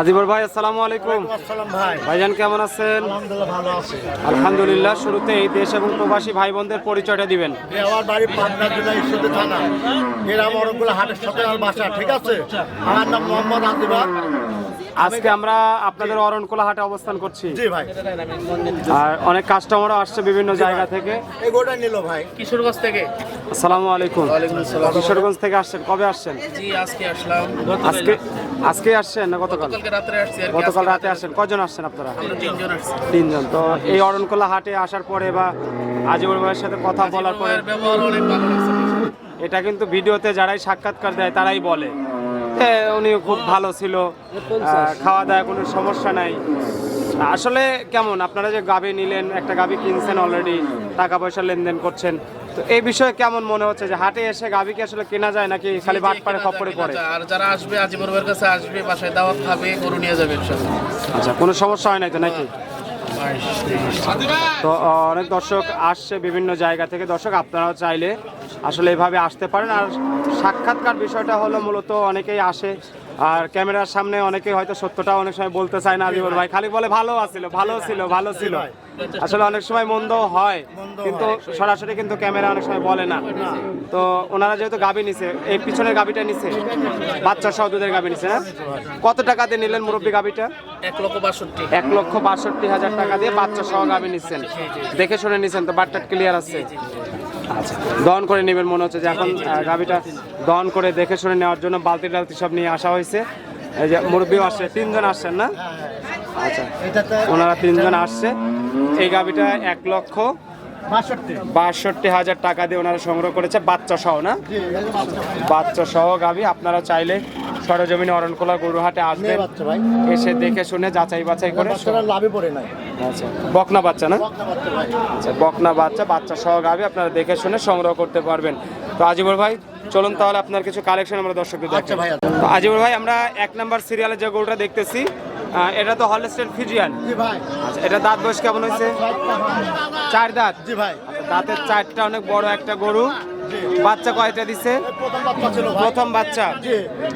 আজিবর ভাই আসসালামু আলাইকুম। ভাই। ভাইজান কেমন আছেন? আলহামদুলিল্লাহ শুরুতে এই দেশ এবং প্রবাসী ভাই বোনদের পরিচয়টা দিবেন। আমার বাড়ি পাবনা জেলা ঈশ্বরদী থানা। গ্রাম অরণকুলা হাটের সাথে বাসা ঠিক আছে? আমার নাম মোহাম্মদ আজিবার। আজকে আমরা আপনাদের অরণকোলা হাটে অবস্থান করছি। জি ভাই। আর অনেক কাস্টমারও আসছে বিভিন্ন জায়গা থেকে। এই গোটা নিল ভাই। কিশোরগঞ্জ থেকে? আসসালামু আলাইকুম। কিশোরগঞ্জ থেকে আসছেন কবে আসছেন? জি আজকে আসলাম। আজকে আজকে আসছেন না গতকাল। গতকাল রাতে আসছেন। কজন আসছেন আপনারা? তিনজন তো এই অরণকোলা হাটে আসার পরে বা আজিবর ভাইয়ের সাথে কথা বলার পরে ভাইয়ের ব্যবহার অনেক ভালো লাগছে। এটা কিন্তু ভিডিওতে যারাই সাক্ষাৎকার দেয় তারাই বলে। যে উনি খুব ভালো ছিল। খাওয়া দাওয়া কোনো সমস্যা নাই। আসলে কেমন আপনারা যে গাবি নিলেন একটা গাবি কিনছেন অলরেডি টাকা পয়সা লেনদেন করছেন তো এই বিষয়ে কেমন মনে হচ্ছে যে হাটে এসে গাবি কি আসলে কেনা যায় নাকি খালি বাট পারে খপ্পরে পড়ে? আর যারা আসবে আজিবর ভাইয়ের কাছে আসবে বাসায় দাওয়াত খাবে গরু নিয়ে যাবে ইনশাআল্লাহ। আচ্ছা কোনো সমস্যা হয় নাই তো নাকি? তো অনেক দর্শক আসছে বিভিন্ন জায়গা থেকে। দর্শক আপনারাও চাইলে আসলে এভাবে আসতে পারেন। আর সাক্ষাৎকার বিষয়টা হলো মূলত অনেকেই আসে আর ক্যামেরার সামনে অনেকেই হয়তো সত্যটা অনেক সময় বলতে চায় না আজিবর ভাই। খালি বলে ভালো আছিল ভালো ছিল ভালো ছিল। আসলে অনেক সময় মন্দ হয় কিন্তু সরাসরি কিন্তু ক্যামেরা অনেক সময় বলে না। তো ওনারা যেহেতু গাবি নিছে এই পিছনের গাবিটা নিছে বাচ্চা সহ দুধের গাবি নিছে হ্যাঁ কত টাকা দিয়ে নিলেন মুরব্বী গাবিটা? এক লক্ষ বাষট্টি। এক লক্ষ বাষট্টি হাজার টাকা দিয়ে বাচ্চা সহ গাবি নিচ্ছেন দেখে শুনে নিচ্ছেন তো বাটটা ক্লিয়ার আছে। আচ্ছা দহন করে নেবেন মনে হচ্ছে যে এখন গাভিটা গাবিটা দহন করে দেখে শুনে নেওয়ার জন্য বালতি টালতি সব নিয়ে আসা হয়েছে। এই যে মুরব্বীও আসছে তিনজন আসছেন না? আচ্ছা ওনারা তিনজন আসছে। এই গাবিটা এক লক্ষ বাষট্টি। হাজার টাকা দিয়ে ওনারা সংগ্রহ করেছে বাচ্চা সহ না? বাচ্চা বাচ্চা সহ গাবি আপনারা চাইলে সরজমিনে অরণকোলা গরুহাটে আসবেন। ভাই। এসে দেখে শুনে যাচাই বাছাই করে লাভে পড়ে নাই। আচ্ছা বকনা বাচ্চা না? আচ্ছা বকনা বাচ্চা বাচ্চা সহ গাবি আপনারা দেখে শুনে সংগ্রহ করতে পারবেন। তো আজিবর ভাই চলুন তাহলে আপনার কিছু কালেকশন আমরা দর্শকদের আচ্ছা ভাই তো আজিবর ভাই আমরা এক নাম্বার সিরিয়ালে যে গরুটা দেখতেছি এটা তো হলস্টেন ফিজিয়ান জি ভাই। আচ্ছা এটা দাঁত বয়স কেমন হয়েছে? চার দাঁত? জি ভাই। আচ্ছা, দাঁতের চারটা অনেক বড় একটা গরু। বাচ্চা কয়টা দিছে? প্রথম বাচ্চা।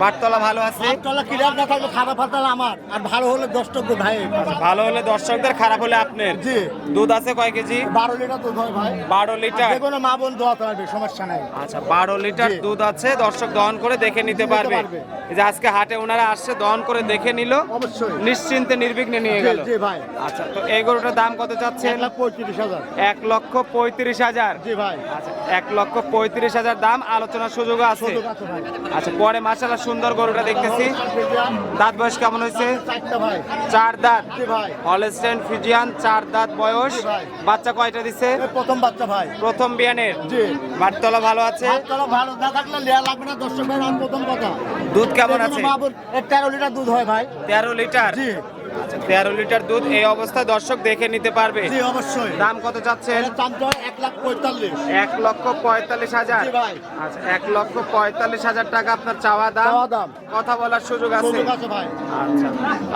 বাটতলা ভালো আছে? ক্লিয়ার না থাকলে খারাপ হাতাল আমার। আর ভালো হলে দশ টক ভাই। ভালো হলে দর্শকদের খারাপ হলে আপনার? জি। দুধ আছে কয় কেজি? বারো লিটার দুধ হয় ভাই। বারো লিটার। যে কোনো মা বোন দোয়াতে পারবে সমস্যা নাই। আচ্ছা বারো লিটার দুধ আছে দর্শক দহন করে দেখে নিতে পারবে। যে আজকে হাটে ওনারা আসছে দহন করে দেখে নিল। অবশ্যই। নিশ্চিন্তে নির্বিঘ্নে নিয়ে গেল। জি ভাই। আচ্ছা তো এই গরুটার দাম কত চাচ্ছেন? এক লাখ পঁয়ত্রিশ হাজার। এক লক্ষ পঁয়ত্রিশ হাজার। জি ভাই। আচ্ছা এক লক্ষ পঁয়ত্রিশ হাজার দাম আলোচনার সুযোগ আছে। আচ্ছা পরে মাসালা সুন্দর গরুটা দেখতেছি। দাঁত বয়স কেমন হয়েছে? চার দাঁত। হলস্টেন ফিজিয়ান চার দাঁত বয়স। বাচ্চা কয়টা দিছে? প্রথম বাচ্চা ভাই। প্রথম বিয়ানের। বাটতলা ভালো আছে? ভালো। না থাকলে লেয়া লাগবে না দর্শক ভাই প্রথম কথা। দুধ কেমন আছে? তেরো লিটার দুধ হয় ভাই। তেরো লিটার? তেরো লিটার দুধ এই অবস্থায় দর্শক দেখে নিতে পারবে। অবশ্যই। দাম কত চাচ্ছেন? হয় এক লাখ পঁয়তাল্লিশ। এক লক্ষ পঁয়তাল্লিশ হাজার। আচ্ছা এক লক্ষ পঁয়তাল্লিশ হাজার টাকা আপনার চাওয়া দাম। কথা বলার সুযোগ আছে। আচ্ছা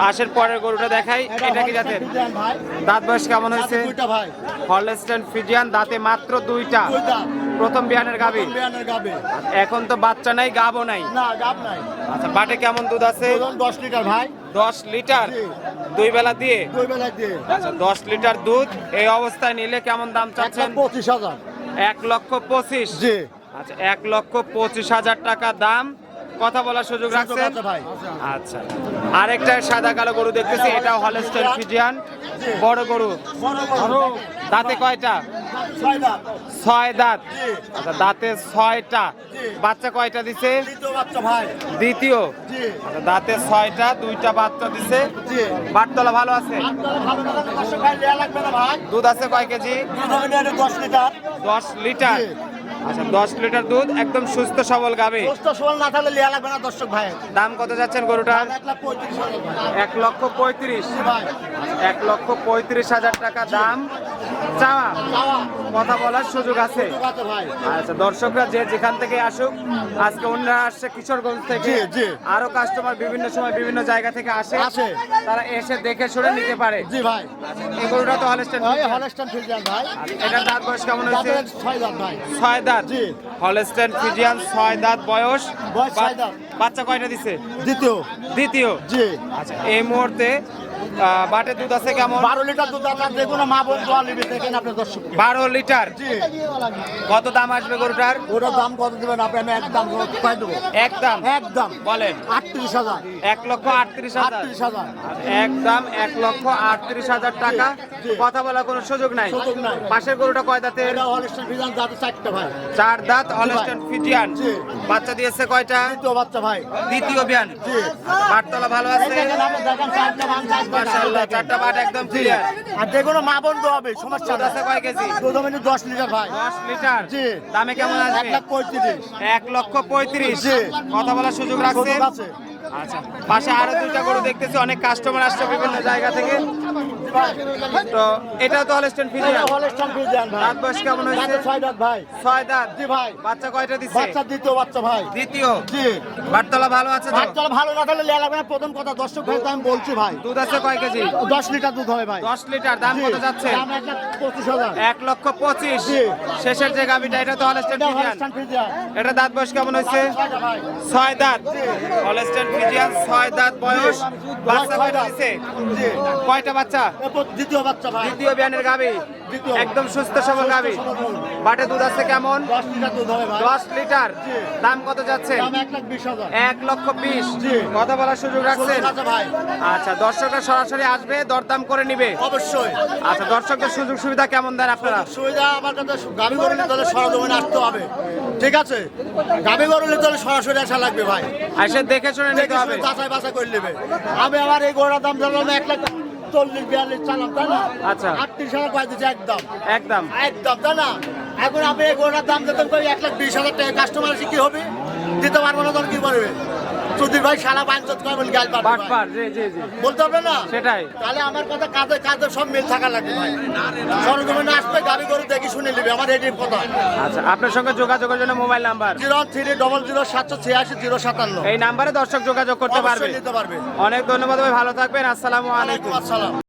আসের পরের গরুটা দেখাই। এটা কি জাতের? দাঁত বয়স কেমন হয়েছে? হলস্টেন ফিজিয়ান দাঁতে মাত্র দুইটা। প্রথম বিয়ানের গাবি গাবে এখন তো বাচ্চা নাই গাবও নাই। না গাব নাই। আচ্ছা বাটে কেমন দুধ আছে? দশ লিটার ভাই। দশ লিটার? দুই বেলা দিয়ে? দুই বেলা দিয়ে। আচ্ছা দশ লিটার দুধ এই অবস্থায় নিলে কেমন দাম চাচ্ছেন? পঁচিশ হাজার। এক লক্ষ পঁচিশ? জি। আচ্ছা এক লক্ষ পঁচিশ হাজার টাকা দাম। কথা বলার সুযোগ রাখছেন? ভাই। আচ্ছা। আরেকটা সাদা কালো গরু দেখতেছি এটাও হলস্টেন ফিজিয়ান। জি। বড় গরু। বড় বড় দাঁতে কয়টা? ছয় দাঁত। আচ্ছা দাঁতে ছয়টা। বাচ্চা কয়টা দিছে? দ্বিতীয় আচ্ছা দাঁতে ছয়টা দুইটা বাচ্চা দিছে। বাটতলা ভালো আছে? দুধ আছে কয় কেজি? দশ লিটার। দশ লিটার। আচ্ছা দশ লিটার দুধ একদম সুস্থ সবল গাবে দোস্ত সমান না থাকলে লেয়া লাগবে না দর্শক ভাই। দাম কত যাচ্ছেন গরুটার এক লক্ষ পঁয়ত্রিশ। এক লক্ষ পঁয়ত্রিশ হাজার টাকা দাম। চাওয়া? কথা বলার সুযোগ আছে। আচ্ছা দর্শকরা যে যেখান থেকে আসুক আজকে অন্যরা আসছে কিশোরগঞ্জ থেকে। জি, জি। আরও কাস্টমার বিভিন্ন সময় বিভিন্ন জায়গা থেকে আসে। আসে। তারা এসে দেখে শুনে নিতে পারে। জি ভাই। এই গরুটা তো হলস্টেন হলস্টান ফিজিয়ান ভাই। এটার দাঁত বয়স কেমন হয়েছে? ছয় দাঁত ভাই। ছয় দাঁত। হলস্টেন ফিজিয়ান ছয় দাঁত বয়স। বাচ্চা কয়টা দিছে? দ্বিতীয়। দ্বিতীয়? জি। আচ্ছা এই মুহূর্তে বাটে দুধ আছে কেমন? বারো লিটার দুধ আপনার যে কোনো মা বোন দোয়া নিবে দেখেন আপনার দর্শক। বারো লিটার? কত দাম আসবে গরুটার? ওটার দাম কত দেবেন আপনি? আমি একদম দেবো? একদম একদম বলেন। আটত্রিশ হাজার। এক লক্ষ আটত্রিশ হাজার। হাজার। একদম এক লক্ষ আটত্রিশ হাজার টাকা। কথা বলার কোনো সুযোগ নাই। পাশের গরুটা কয় ভাই। চার দাঁত হলস্টেন ফিজিয়ান বাচ্চা দিয়েছে কয়টা? দ্বিতীয় বাচ্চা ভাই। দ্বিতীয় বিয়ান। জি। বাটতলা ভালো আছে। মাশাআল্লাহ চারটা একদম ক্লিয়ার আর যে কোনো মা হবে সমস্যা দুধ আছে কয় কেজি? দুধ হবে দশ লিটার ভাই। দশ লিটার? জি। দামে কেমন লক্ষ জি। কথা বলার সুযোগ আচ্ছা পাশে আরও দুটা গরু দেখতেছি অনেক কাস্টমার আসছে বিভিন্ন জায়গা থেকে। তো এটাও তো হলস্টেন এটা ফিজিয়ান হলিস্টার ফিজান ভাই। দাঁত বয়স কেমন হয়েছে? ছয় দাঁত ভাই। ছয় দাঁত? জি ভাই। বাচ্চা কয়টা দিচ্ছে? বাচ্চা দ্বিতীয় বাচ্চা ভাই। দ্বিতীয়? জি। বাটতলা ভালো আছে বাচ্চা ভালো না তাহলে লেয়া লাগবে না প্রথম কথা দর্শক ভাই আমি বলছি ভাই। দুধ আছে কয় কেজি? দশ লিটার দুধ হবে ভাই। দশ লিটার। দাম কত যাচ্ছে? দাম এক লাখ পঁচিশ হাজার। এক লক্ষ পঁচিশ। জি। শেষের যে গাভিটা এটা তো হলস্টেন এটা ফিজিয়ান এটা দাঁত বয়স কেমন হয়েছে? ছয় দাঁত হলস্টেন ফিজিয়ান ছয় দাঁত বয়স। বাচ্চা কয়টা। দিছে? কয়টা বাচ্চা? দ্বিতীয় বাচ্চা ভাই। দ্বিতীয় বিয়ানের গাবি। একদম সুস্থ সবল গাবি। বাটে দুধ আছে কেমন? দশ লিটার দুধ হবে দশ লিটার। দাম কত যাচ্ছে? এক লক্ষ বিশ। কথা বলার সুযোগ রাখছেন? আচ্ছা দর্শকরা সরাসরি আসবে দরদাম করে নিবে। অবশ্যই। আচ্ছা দর্শকদের সুযোগ সুবিধা কেমন দেন আপনারা? সুবিধা আমার কাছে গাভি গরু নিতে হলে সরজমিনে আসতে হবে। ঠিক আছে? গাভি গরু নিতে হলে সরাসরি আসা লাগবে ভাই। এসে দেখে শুনে নিতে হবে। যাচাই বাছাই করে নেবে। আমি আমার এই গরুটার দাম ধরলাম এক লাখ চল্লিশ বিয়াল্লিশ চালাম তাই না? আচ্ছা। আটত্রিশ হাজার পাই দিচ্ছে একদম। একদম। একদম তাই না? এখন আপনি এই দাম দিতেন করি এক লাখ বিশ হাজার টাকা। কাস্টমার এসে কি হবে? দিতে পারব না তখন কি করবে সুধীর ভাই সারা বাঞ্চত করে বলি গাল জি জি জি। বলতে হবে না? সেটাই। তাহলে আমার কথা কাজে কাজে সব মিল থাকা লাগবে ভাই। সরজমিনে আসবে গাড়ি গরু দেখি শুনে নিবে আমার এটির কথা। আচ্ছা আপনার সঙ্গে যোগাযোগের জন্য mobile number? Zero three double zero সাতশো ছিয়াশি জিরো সাতান্ন। এই নাম্বারে দর্শক যোগাযোগ করতে পারবে। নিতে পারবে। অনেক ধন্যবাদ ভাই ভালো থাকবেন আসসালামু আলাইকুম। আসসালাম।